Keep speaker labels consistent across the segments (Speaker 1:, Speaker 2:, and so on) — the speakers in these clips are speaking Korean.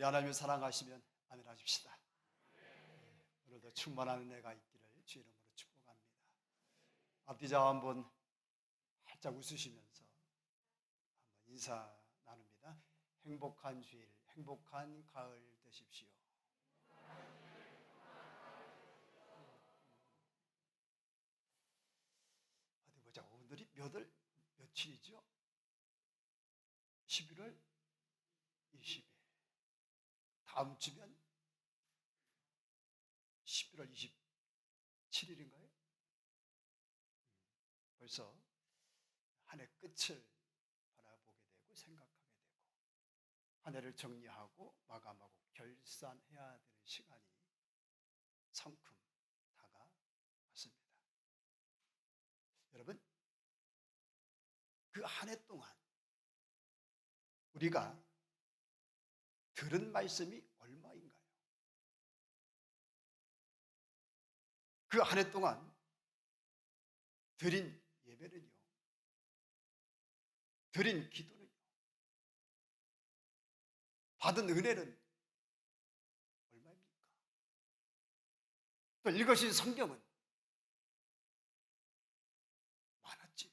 Speaker 1: 우리 하나님을 사랑하시면 아멘 하십시다. 오늘도 충만한 은혜가 있기를 주 이름으로 축복합니다. 앞뒤자 한번 활짝 웃으시면서 한번 인사 나눕니다. 행복한 주일, 행복한 가을 되십시오. 어디 보자. 오늘이 몇월 며칠이죠? 11월 20일. 다음 주면 11월 27일인가요? 벌써 한 해 끝을 바라보게 되고 생각하게 되고 한 해를 정리하고 마감하고 결산해야 되는 시간이 성큼 다가왔습니다. 여러분 그 한 해 동안 우리가 들은 말씀이 그 한 해 동안 드린 예배는요, 드린 기도는요, 받은 은혜는 얼마입니까? 또 읽으신 성경은 많았지.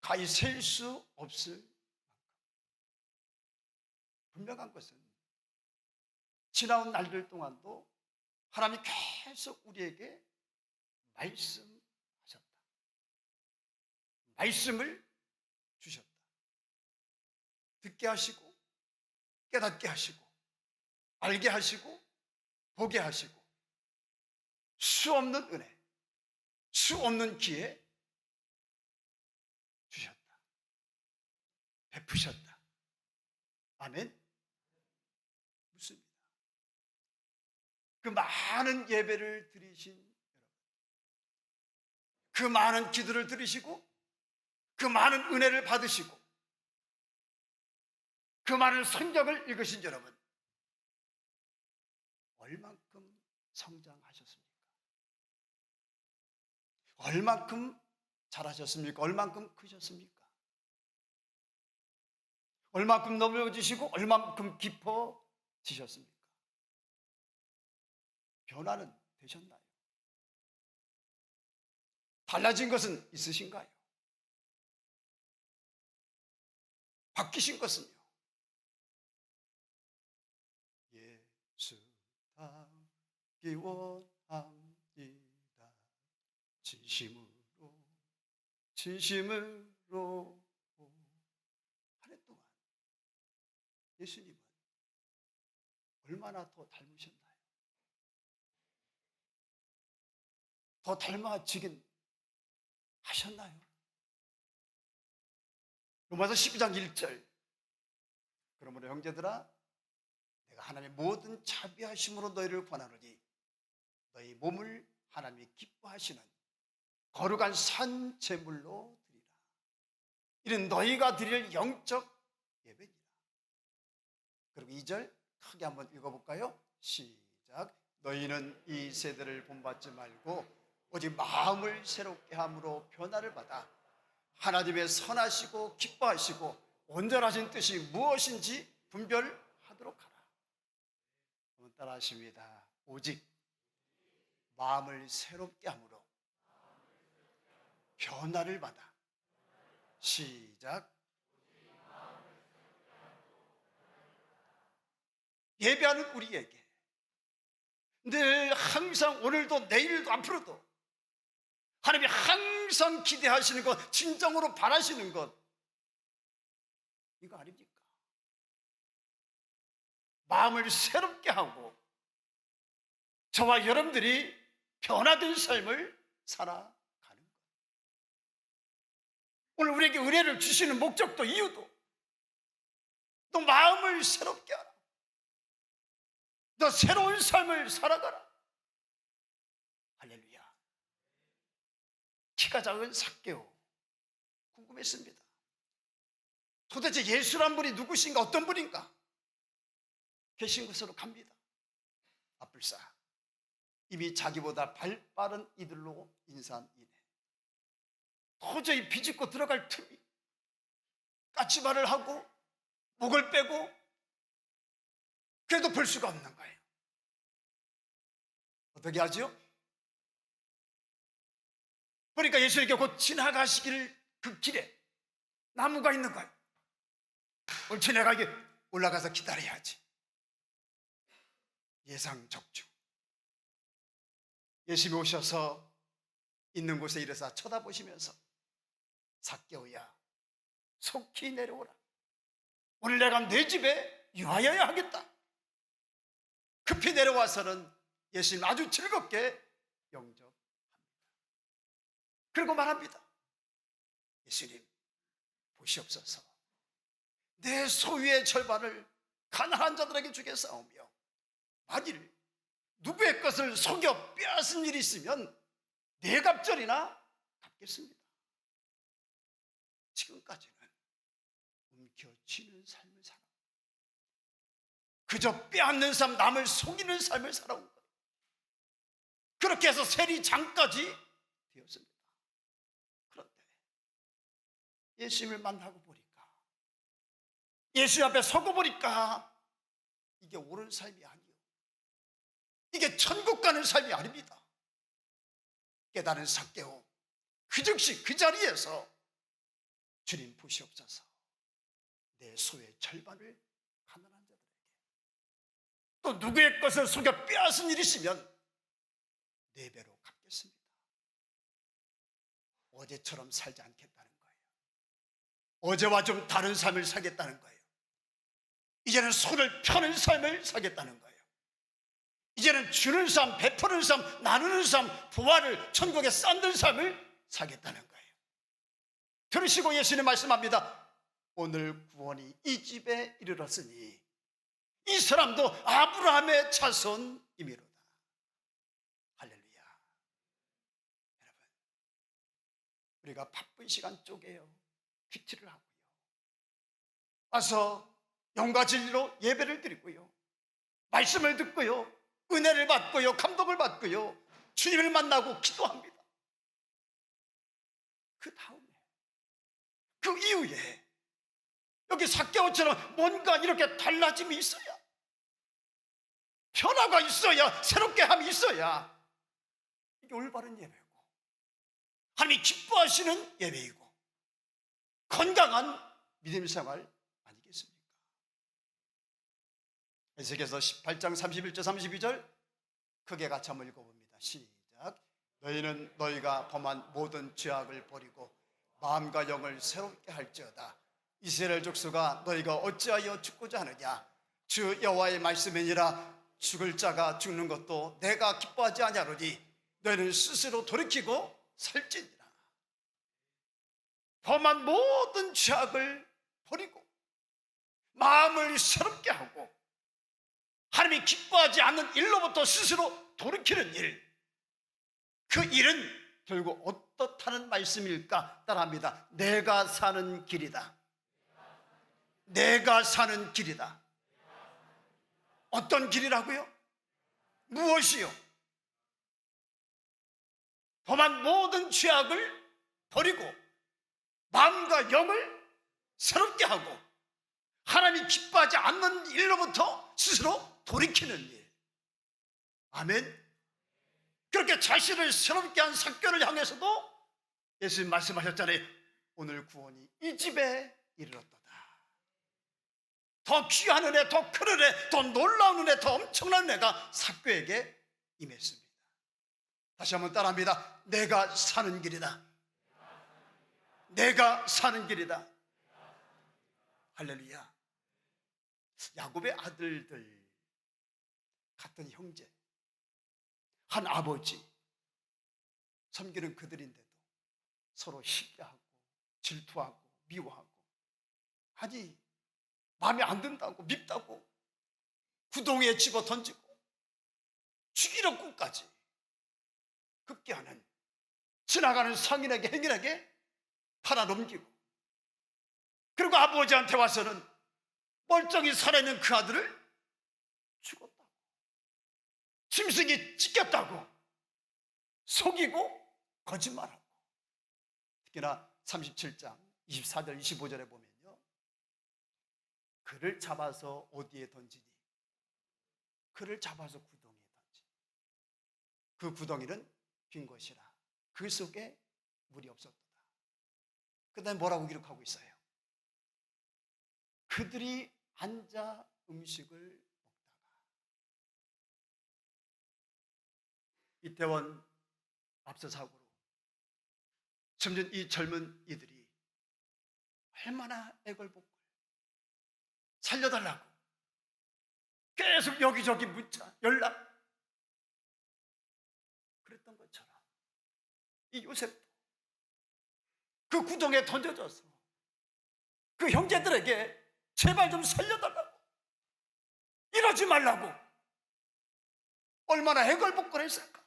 Speaker 1: 가히 셀 수 없을 만큼. 분명한 것은 지나온 날들 동안도 하나님이 계속 우리에게 말씀하셨다. 말씀을 주셨다. 듣게 하시고, 깨닫게 하시고, 알게 하시고, 보게 하시고, 수 없는 은혜, 수 없는 기회 주셨다. 베푸셨다. 아멘. 묻습니다. 그 많은 예배를 드리신 여러분, 그 많은 기도를 들으시고, 그 많은 은혜를 받으시고, 그 많은 성경을 읽으신 여러분, 얼만큼 성장하셨습니까? 얼만큼 잘하셨습니까? 얼만큼 크셨습니까? 얼만큼 넘어지시고 얼만큼 깊어지셨습니까? 변화는 되셨나요? 달라진 것은 있으신가요? 바뀌신 것은요? 예수 닮기 원합니다. 진심으로 진심으로 한 해 동안 예수님은 얼마나 더 닮으셨나요? 더 닮아지긴 하셨나요? 로마서 12장 1절 그러므로 형제들아 내가 하나님의 모든 자비하심으로 너희를 권하노니 너희 몸을 하나님이 기뻐하시는 거룩한 산 제물로 드리라 이는 너희가 드릴 영적 예배니라 그리고 2절 크게 한번 읽어볼까요? 시작 너희는 이 세대를 본받지 말고 오직 마음을 새롭게 함으로 변화를 받아 하나님의 선하시고 기뻐하시고 온전하신 뜻이 무엇인지 분별하도록 하라. 한번 따라하십니다. 오직 마음을 새롭게 함으로 변화를 받아 시작 예배하는 우리에게 늘 항상 오늘도 내일도 앞으로도 하나님이 항상 기대하시는 것, 진정으로 바라시는 것, 이거 아닙니까? 마음을 새롭게 하고, 저와 여러분들이 변화된 삶을 살아가는 것. 오늘 우리에게 은혜를 주시는 목적도 이유도, 또 마음을 새롭게 하라. 너 새로운 삶을 살아가라. 할렐루야. 키가 작은 삭개오 궁금했습니다. 도대체 예수란 분이 누구신가 어떤 분인가? 계신 곳으로 갑니다. 앞불싸 이미 자기보다 발 빠른 이들로 인산이네. 도저히 비집고 들어갈 틈이 까치발을 하고 목을 빼고 그래도 볼 수가 없는 거예요. 어떻게 하죠? 그러니까 예수님께 곧 지나가시길 그 길에 나무가 있는 거예요. 오늘 지나가게 올라가서 기다려야지. 예상 적중. 예수님이 오셔서 있는 곳에 일어서 쳐다보시면서 삭개오야 속히 내려오라. 오늘 내가 내 집에 유하여야 하겠다. 급히 내려와서는 예수님 아주 즐겁게 영접합니다. 그리고 말합니다. 예수님 보시옵소서. 내 소유의 절반을 가난한 자들에게 주겠사오며 만일 누구의 것을 속여 빼앗은 일이 있으면 네 갑절이나 갚겠습니다. 지금까지는 움켜쥐는 삶을 살아. 그저 빼앗는 삶, 남을 속이는 삶을 살아온 거예요. 그렇게 해서 세리장까지 되었습니다. 그런데 예수님을 만나고 보니까 예수 앞에 서고 보니까 이게 옳은 삶이 아니요. 이게 천국 가는 삶이 아닙니다. 깨달은 삭개오 그 즉시 그 자리에서 주님 보시옵소서 내 소의 절반을 가난한 자들에게 또 누구의 것을 속여 빼앗은 일이 있으면 네 배로 갚겠습니다. 어제처럼 살지 거예요. 어제와 좀 다른 삶을 살겠다는 거예요. 이제는 손을 펴는 삶을 살겠다는 거예요. 이제는 주는 삶, 베푸는 삶, 나누는 삶, 부활을 천국에 쌓는 삶을 살겠다는 거예요. 들으시고 예수님 말씀합니다. 오늘 구원이 이 집에 이르렀으니 이 사람도 아브라함의 자손이미로다. 할렐루야. 여러분, 우리가 바쁜 시간 쪼개요. 큐티를 하고요. 와서 영과 진리로 예배를 드리고요. 말씀을 듣고요. 은혜를 받고요. 감동을 받고요. 주님을 만나고 기도합니다. 그 다음에, 그 이후에, 여기 사개오처럼 뭔가 이렇게 달라짐이 있어야, 변화가 있어야, 새롭게 함이 있어야, 이게 올바른 예배고, 하나님이 기뻐하시는 예배이고, 건강한 믿음 생활 아니겠습니까? 에스겔서 18장 31절 32절 크게 같이 한번 읽어봅니다. 시작. 너희는 너희가 범한 모든 죄악을 버리고 마음과 영을 새롭게 할지어다. 이스라엘 족수가 너희가 어찌하여 죽고자 하느냐? 주 여호와의 말씀이니라 죽을 자가 죽는 것도 내가 기뻐하지 아니하노니 너희는 스스로 돌이키고 살지니라. 범한 모든 죄악을 버리고 마음을 새롭게 하고 하나님이 기뻐하지 않는 일로부터 스스로 돌이키는 일. 그 일은 결국 어떻다는 말씀일까? 따라합니다. 내가 사는 길이다. 내가 사는 길이다. 어떤 길이라고요? 무엇이요? 범한 모든 죄악을 버리고 마음과 영을 새롭게 하고 하나님이 기뻐하지 않는 일로부터 스스로 돌이키는 일. 아멘. 그렇게 자신을 새롭게 한 sak교를 향해서도 예수님 말씀하셨잖아요. 오늘 구원이 이 집에 이르렀도다. 더 귀한 은혜, 더 큰 은혜, 더 놀라운 은혜, 더 엄청난 은혜가 sak교에게 임했습니다. 다시 한번 따라합니다. 내가 사는 길이다. 내가 사는 길이다. 할렐루야. 야곱의 아들들 같은 형제, 한 아버지, 섬기는 그들인데도 서로 시기하고 질투하고 미워하고 아니 마음에 안 든다고 밉다고 구덩이에 집어 던지고 죽이려 끝까지 급기야는 지나가는 상인에게 행인에게 팔아 넘기고 그리고 아버지한테 와서는 멀쩡히 살아있는 그 아들을 죽었다고 짐승이 찢겼다고 속이고 거짓말하고 특히나 37장 24절 25절에 보면요 그를 잡아서 어디에 던지니 그를 잡아서 구덩이에 던지. 그 구덩이는 빈 것이라. 그 속에 물이 없었다. 그 다음에 뭐라고 기록하고 있어요? 그들이 앉아 음식을 먹다가 이태원 앞서 사고로 점점 이 젊은 이들이 얼마나 애걸복걸 살려달라고 계속 여기저기 문자 연락 그랬던 것처럼 이 요셉도 그 구덩에 던져져서 그 형제들에게 제발 좀 살려달라고. 이러지 말라고. 얼마나 해걸복걸했을까.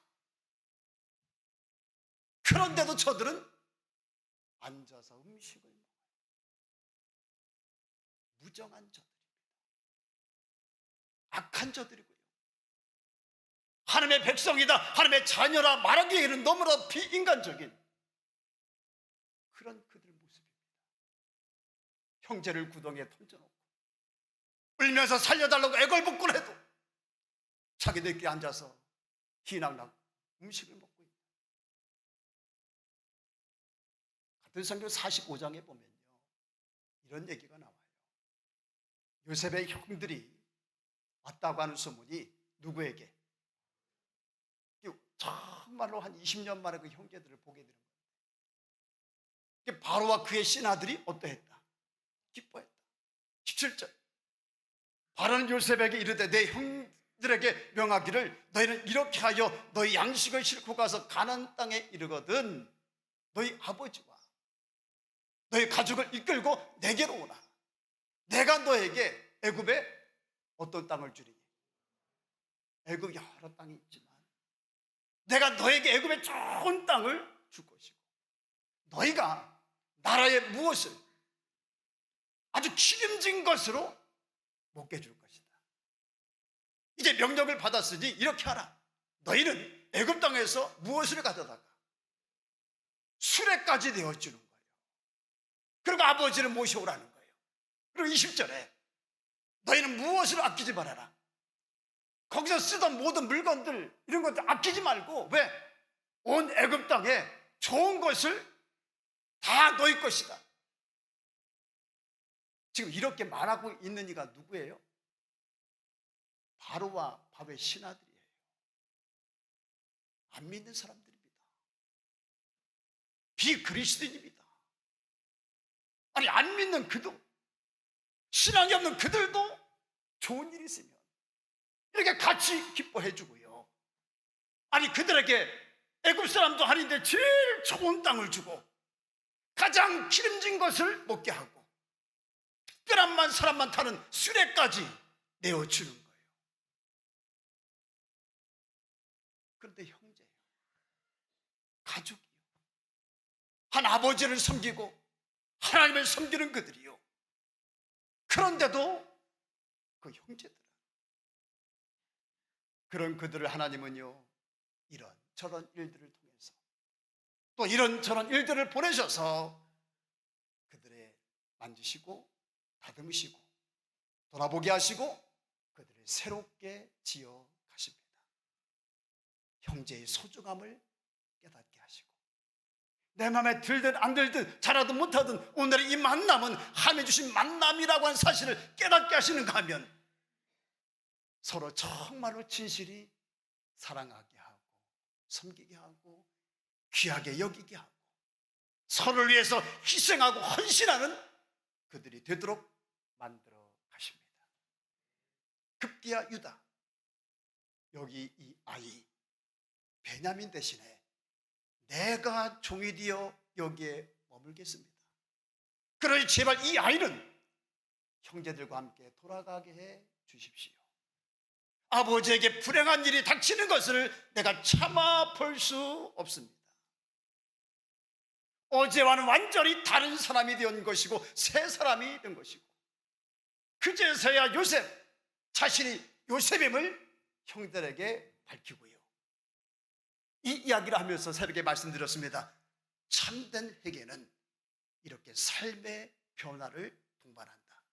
Speaker 1: 그런데도 저들은 앉아서 음식을 먹어요. 무정한 저들입니다. 악한 저들이고요. 하나님의 백성이다. 하나님의 자녀라 말하기에는 너무나 비인간적인 그런 그들 모습입니다 형제를 구덩이에 던져놓고 울면서 살려달라고 애걸복걸 해도 자기들끼리 앉아서 희낙낙 음식을 먹고 있다. 같은 성경 45장에 보면요 이런 얘기가 나와요. 요셉의 형들이 왔다고 하는 소문이 누구에게? 정말로 한 20년 만에 그 형제들을 보게 되는 거예요. 바로와 그의 신하들이 어떠했다? 기뻐했다. 17절. 바로는 요셉에게 이르되 내 형들에게 명하기를 너희는 이렇게 하여 너희 양식을 싣고 가서 가나안 땅에 이르거든 너희 아버지와 너희 가족을 이끌고 내게로 오라. 내가 너에게 애굽에 어떤 땅을 주리니? 애굽 여러 땅이 있지만 내가 너에게 애굽의 좋은 땅을 줄 것이고 너희가 나라의 무엇을 아주 기름진 것으로 먹게 줄 것이다. 이제 명령을 받았으니 이렇게 하라. 너희는 애굽 땅에서 무엇을 가져다가 수레까지 내어 주는 거예요. 그리고 아버지를 모셔오라는 거예요. 그리고 20절에 너희는 무엇을 아끼지 말아라. 거기서 쓰던 모든 물건들 이런 것들 아끼지 말고 왜? 온 애굽 땅에 좋은 것을 다 너희 것이다. 지금 이렇게 말하고 있는 이가 누구예요? 바로와 바로의 신하들이에요. 안 믿는 사람들입니다. 비그리스도인입니다. 아니 안 믿는 그도 신앙이 없는 그들도 좋은 일이 있으면 이렇게 같이 기뻐해 주고요. 아니 그들에게 애굽 사람도 아닌데 제일 좋은 땅을 주고 가장 기름진 것을 먹게 하고 특별한 사람만 타는 수레까지 내어주는 거예요. 그런데 형제예요. 가족이요. 한 아버지를 섬기고 하나님을 섬기는 그들이요. 그런데도 그 형제들은 그런 그들을 하나님은요 이런 저런 일들을 통해서 또 이런 저런 일들을 보내셔서 그들의 만지시고 다듬으시고 돌아보게 하시고 그들을 새롭게 지어 가십니다. 형제의 소중함을 깨닫게 하시고 내 마음에 들든 안 들든 잘하든 못하든 오늘의 이 만남은 하나님 주신 만남이라고 하는 사실을 깨닫게 하시는가 하면 서로 정말로 진실이 사랑하게 하고 섬기게 하고 귀하게 여기게 하고 서로를 위해서 희생하고 헌신하는 그들이 되도록 만들어 가십니다. 급기야 유다 여기 이 아이 베냐민 대신에 내가 종이 되어 여기에 머물겠습니다. 그러니 제발 이 아이는 형제들과 함께 돌아가게 해 주십시오. 아버지에게 불행한 일이 닥치는 것을 내가 참아 볼 수 없습니다. 어제와는 완전히 다른 사람이 된 것이고 새 사람이 된 것이고 그제서야 요셉 자신이 요셉임을 형들에게 밝히고요. 이 이야기를 하면서 새벽에 말씀드렸습니다. 참된 회개는 이렇게 삶의 변화를 동반한다.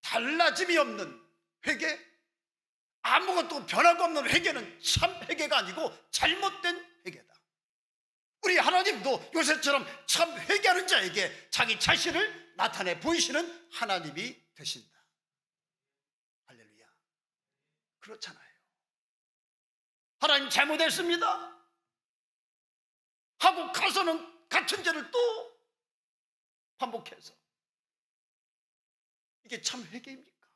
Speaker 1: 달라짐이 없는 회개, 아무것도 변화가 없는 회개는 참 회개가 아니고 잘못된 회개다. 우리 하나님도 요새처럼 참 회개하는 자에게 자기 자신을 나타내 보이시는 하나님이 되신다. 할렐루야. 그렇잖아요. 하나님 잘못했습니다. 하고 가서는 같은 죄를 또 반복해서 이게 참 회개입니까?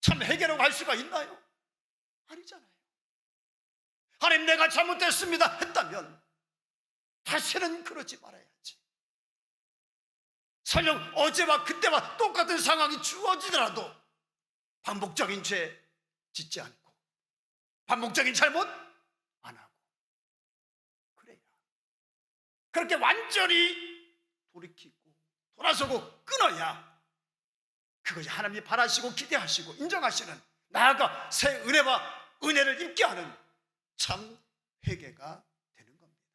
Speaker 1: 참 회개라고 할 수가 있나요? 아니잖아요. 하나님 내가 잘못했습니다 했다면 다시는 그러지 말아야지. 설령 어제와 그때와 똑같은 상황이 주어지더라도 반복적인 죄 짓지 않고 반복적인 잘못 안 하고 그래야 그렇게 완전히 돌이키고 돌아서고 끊어야 그것이 하나님이 바라시고 기대하시고 인정하시는 나아가 새 은혜와 은혜를 입게 하는 참 회개가 되는 겁니다.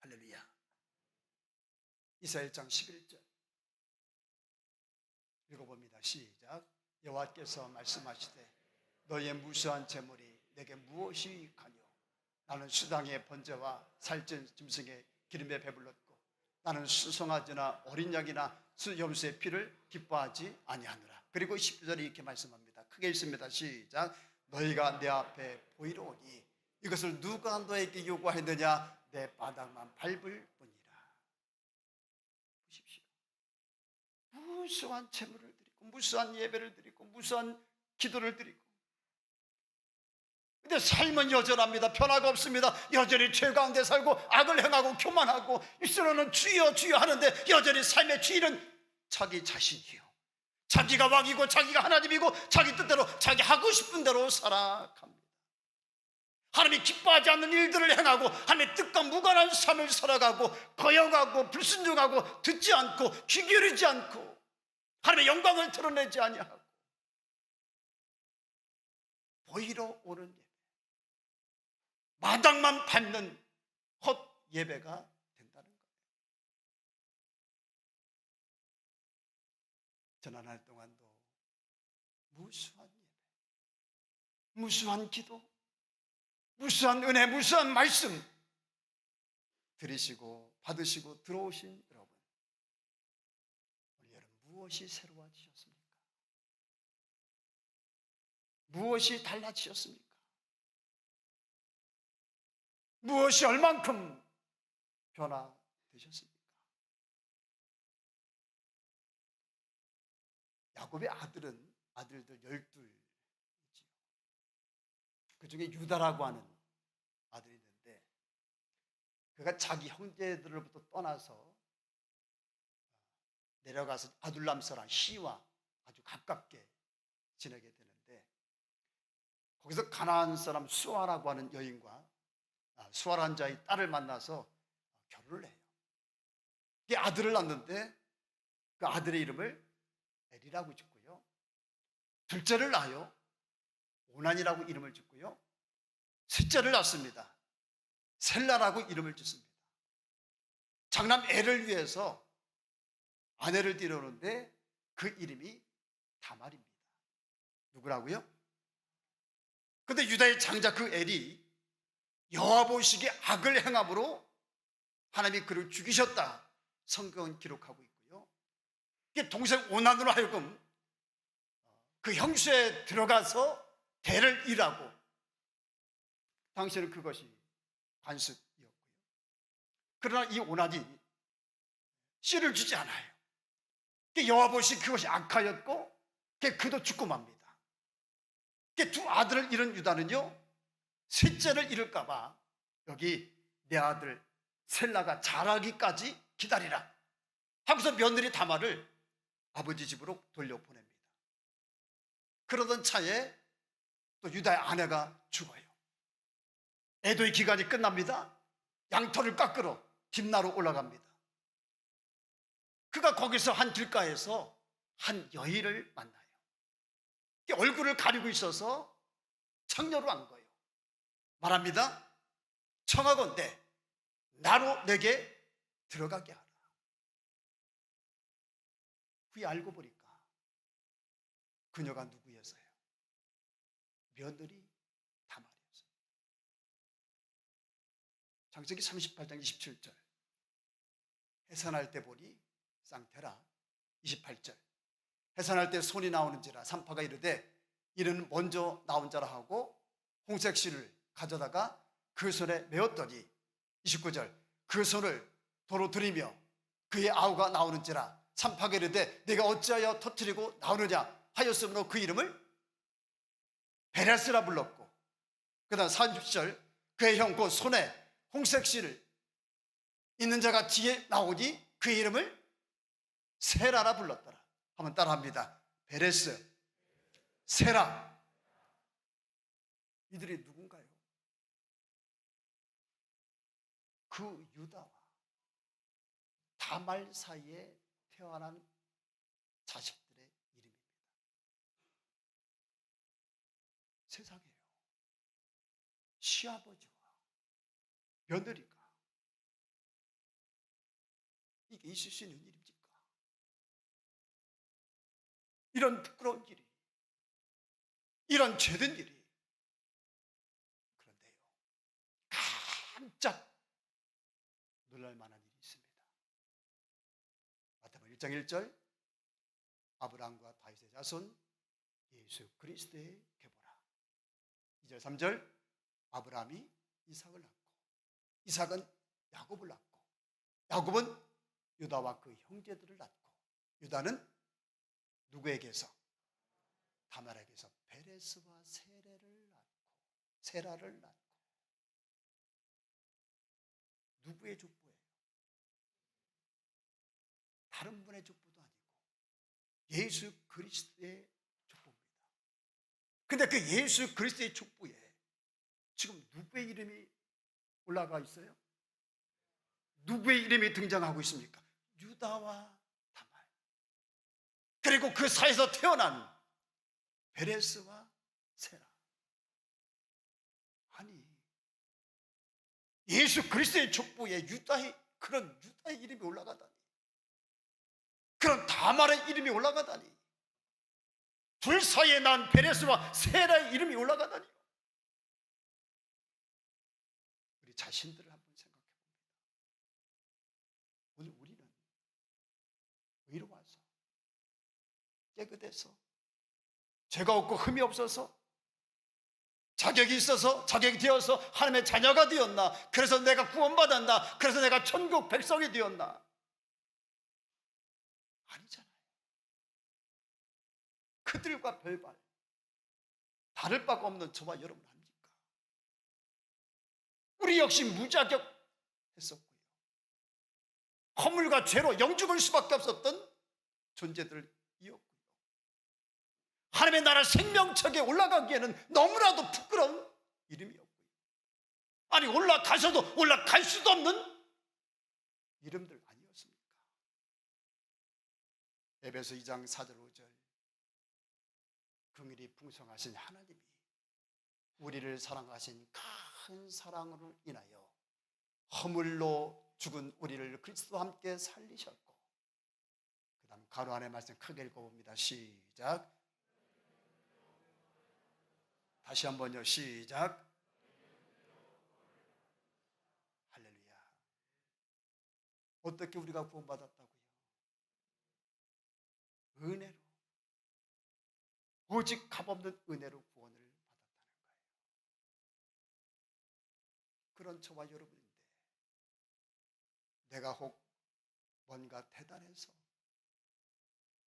Speaker 1: 할렐루야. 이사 1장 11절 읽어봅니다. 시작. 여호와께서 말씀하시되 너의 무수한 재물이 내게 무엇이 가뇨? 나는 수당의 번제와 살찐 짐승의 기름에 배불렀고 나는 수송아지나 어린 양이나 수염수의 피를 기뻐하지 아니하노라. 그리고 10절에 이렇게 말씀합니다. 크게 읽습니다. 시작. 너희가 내 앞에 보이러 오니 이것을 누가 너에게 요구하였느냐? 내 바닥만 밟을 뿐이라. 보십시오. 무수한 재물을 드리고 무수한 예배를 드리고 무수한 기도를 드리고 근데 삶은 여전합니다. 변화가 없습니다. 여전히 죄 가운데 살고 악을 행하고 교만하고 입술로는 주여 주여 하는데 여전히 삶의 주인은 자기 자신이요. 자기가 왕이고 자기가 하나님이고 자기 뜻대로 자기 하고 싶은 대로 살아갑니다. 하나님이 기뻐하지 않는 일들을 행하고 하나님의 뜻과 무관한 삶을 살아가고 거역하고 불순종하고 듣지 않고 귀 기울이지 않고 하나님의 영광을 드러내지 아니하고 보이러 오는 예배 마당만 밟는 헛 예배가 된다는 거예요. 한 동안도 무수한 예배, 무수한 기도, 무수한 은혜, 무수한 말씀 들으시고 받으시고 들어오신 여러분, 우리 여러분 무엇이 새로워지셨습니까? 무엇이 달라지셨습니까? 무엇이 얼만큼 변화되셨습니까? 야곱의 아들은 아들들 열둘 그 중에 유다라고 하는 아들이 있는데 그가 자기 형제들로부터 떠나서 내려가서 아둘람서랑 시와 아주 가깝게 지내게 되는데 거기서 가나안 사람 수아라고 하는 여인과 수아라는 자의 딸을 만나서 결혼을 해요. 이 아들을 낳는데 그 아들의 이름을 에리라고 짓고요. 둘째를 낳아요. 오난이라고 이름을 짓고요. 셋째를 낳습니다. 셀라라고 이름을 짓습니다. 장남 애를 위해서 아내를 데려오는데 그 이름이 다말입니다. 누구라고요? 근데 유다의 장자 그 엘이 여호와 보시기에 악을 행함으로 하나님이 그를 죽이셨다. 성경은 기록하고. 이게 동생 오난으로 하여금 그 형수에 들어가서 대를 일하고 당시에는 그것이 관습이었고요. 그러나 이 오난이 씨를 주지 않아요. 여호와 보시 그것이 악하였고 그도 죽고 맙니다. 두 아들을 잃은 유다는요 셋째를 잃을까봐 여기 내 아들 셀라가 자라기까지 기다리라 하고서 며느리 다말을 아버지 집으로 돌려보냅니다. 그러던 차에 또 유다의 아내가 죽어요. 애도의 기간이 끝납니다. 양털을 깎으러 김나로 올라갑니다. 그가 거기서 한 길가에서 한 여인을 만나요. 얼굴을 가리고 있어서 창녀로 한 거예요. 말합니다. 청하건대 나로 내게 들어가게 하라. 후에 알고 보니까 그녀가 누구였어요? 며느리 다말이었어요. 창세기 38장 27절. 해산할 때 보니 쌍테라 28절. 해산할 때 손이 나오는지라 산파가 이르되 이는 먼저 나온 자라 하고 홍색 실을 가져다가 그 손에 메었더니 29절 그 손을 도로 들이며 그의 아우가 나오는지라 산파가 이르되 내가 어찌하여 터뜨리고 나오느냐 하였으므로 그 이름을 베레스라 불렀고 그 다음 30절 그의 형그 손에 홍색실을 있는 자가 뒤에 나오니 그 이름을 세라라 불렀더라. 한번 따라합니다. 베레스 세라. 이들이 누군가요? 그 유다와 다말 사이에 태어난 자식들의 이름입니다. 세상에요. 시아버지와 며느리가 이게 있을 수 있는 일입니까? 이런 부끄러운 일이, 이런 죄된 일이. 그런데요, 깜짝 놀랄 만한 일이 있습니다. 마태복음 1장 1절. 아브라함과 다윗의 자손 예수 그리스도의 계보라. 2절 3절. 아브라함이 이삭을 낳고 이삭은 야곱을 낳고 야곱은 유다와 그 형제들을 낳고 유다는 누구에게서? 다말에게서. 베레스와 세레를 낳고 세라를 낳고. 누구의 족보예요? 다른 분의 족보도 아니고 예수 그리스도의 족보입니다. 근데 그 예수 그리스도의 족보에 지금 누구의 이름이 올라가 있어요? 누구의 이름이 등장하고 있습니까? 유다와 다말. 그리고 그 사이에서 태어난 베레스와 세라. 아니, 예수 그리스도의 족보에 유다의 그런 유다의 이름이 올라가다니. 그런 다말의 이름이 올라가다니. 둘 사이에 난 베레스와 세라의 이름이 올라가다니. 우리 자신들을 한번 생각해 봅니다. 오늘 우리는 의로워서 깨끗해서 죄가 없고 흠이 없어서 자격이 있어서 자격이 되어서 하나님의 자녀가 되었나 그래서 내가 구원받았나 그래서 내가 천국 백성이 되었나 아니잖아요. 그들과 별발 다를 바가 없는 저와 여러분 아닙니까? 우리 역시 무자격했었고요. 허물과 죄로 영죽을 수밖에 없었던 존재들이었고요. 하나님의 나라 생명척에 올라가기에는 너무나도 부끄러운 이름이었고요. 아니 올라가서도 올라갈 수도 없는 이름들 아니었습니까? 에베소 2장 4절 5절 긍휼이 풍성하신 하나님이 우리를 사랑하신 큰 사랑으로 인하여 허물로 죽은 우리를 그리스도와 함께 살리셨고 그 다음 가로 안에 말씀 크게 읽어봅니다. 시작 다시 한번요. 시작. 할렐루야. 어떻게 우리가 구원받았다고요? 은혜로. 오직 값없는 은혜로 구원을 받았다는 거예요. 그런 저와 여러분인데 내가 혹 뭔가 대단해서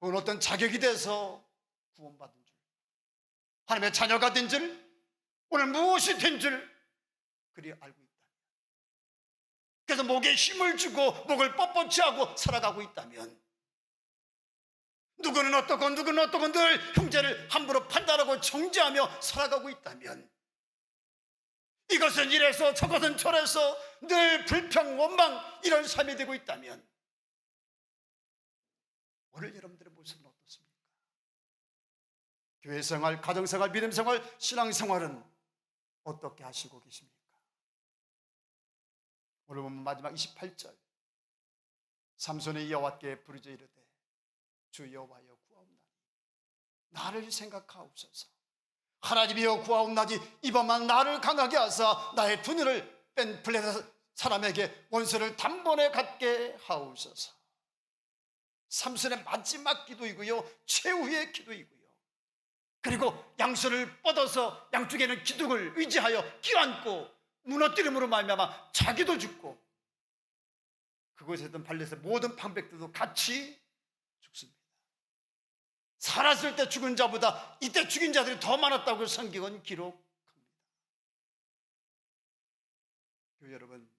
Speaker 1: 혹은 어떤 자격이 돼서 구원받은 줄 하나님의 자녀가 된 줄, 오늘 무엇이 된 줄, 그리 알고 있다. 그래서 목에 힘을 주고 목을 뻣뻣이 하고 살아가고 있다면, 누구는 어떻고 누구는 어떻고 늘 형제를 함부로 판단하고 정죄하며 살아가고 있다면, 이것은 이래서 저것은 저래서 늘 불평, 원망 이런 삶이 되고 있다면, 오늘 여러분들의 모습은 어떻습니까? 교회 생활, 가정 생활, 믿음 생활, 신앙 생활은 어떻게 하시고 계십니까? 오늘 보면 마지막 28절. 삼손이 여호와께 부르짖어 이르되 주 여호와여 구하옵나니 나를 생각하옵소서. 하나님이여 구하옵나니 이 밤만 나를 강하게 하사 나의 두 눈을 뺀 블레셋 사람에게 원수를 단번에 갖게 하옵소서. 삼손의 마지막 기도이고요. 최후의 기도이고요. 그리고 양손을 뻗어서 양쪽에는 기둥을 의지하여 끼안고 무너뜨림으로 말미암아 자기도 죽고 그곳에 있던 발렛의 모든 방백들도 같이. 살았을 때 죽은 자보다 이때 죽인 자들이 더 많았다고 성경은 기록합니다. 여러분,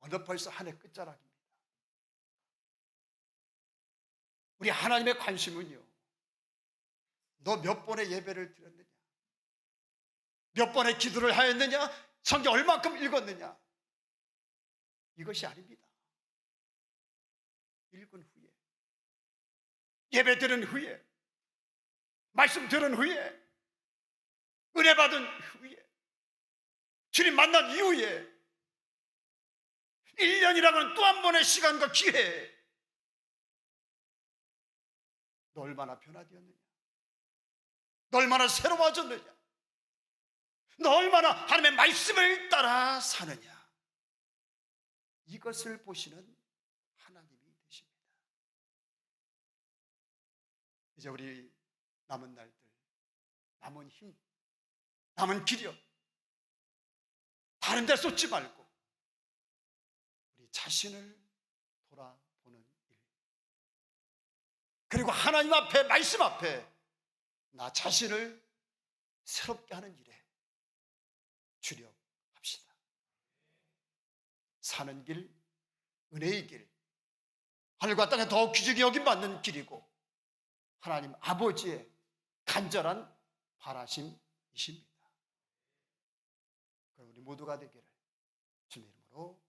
Speaker 1: 어느 벌써 한 해 끝자락입니다. 우리 하나님의 관심은요, 너 몇 번의 예배를 드렸느냐? 몇 번의 기도를 하였느냐? 성경 얼마큼 읽었느냐? 이것이 아닙니다. 읽은 후에, 예배 드린 후에, 말씀 들은 후에, 은혜 받은 후에, 주님 만난 이후에, 1년이라고는 또 한 번의 시간과 기회, 너 얼마나 변화되었느냐? 너 얼마나 새로워졌느냐? 너 얼마나 하나님의 말씀을 따라 사느냐? 이것을 보시는 하나님이 되십니다. 이제 우리 남은 날들, 남은 힘, 남은 기력, 다른 데 쏟지 말고 우리 자신을 돌아보는 일. 그리고 하나님 앞에, 말씀 앞에 나 자신을 새롭게 하는 일에 주력합시다. 사는 길, 은혜의 길, 하늘과 땅에 더욱 귀중히 여김받는 길이고 하나님 아버지의 간절한 바라심이십니다. 그럼 우리 모두가 되기를 주님 이름으로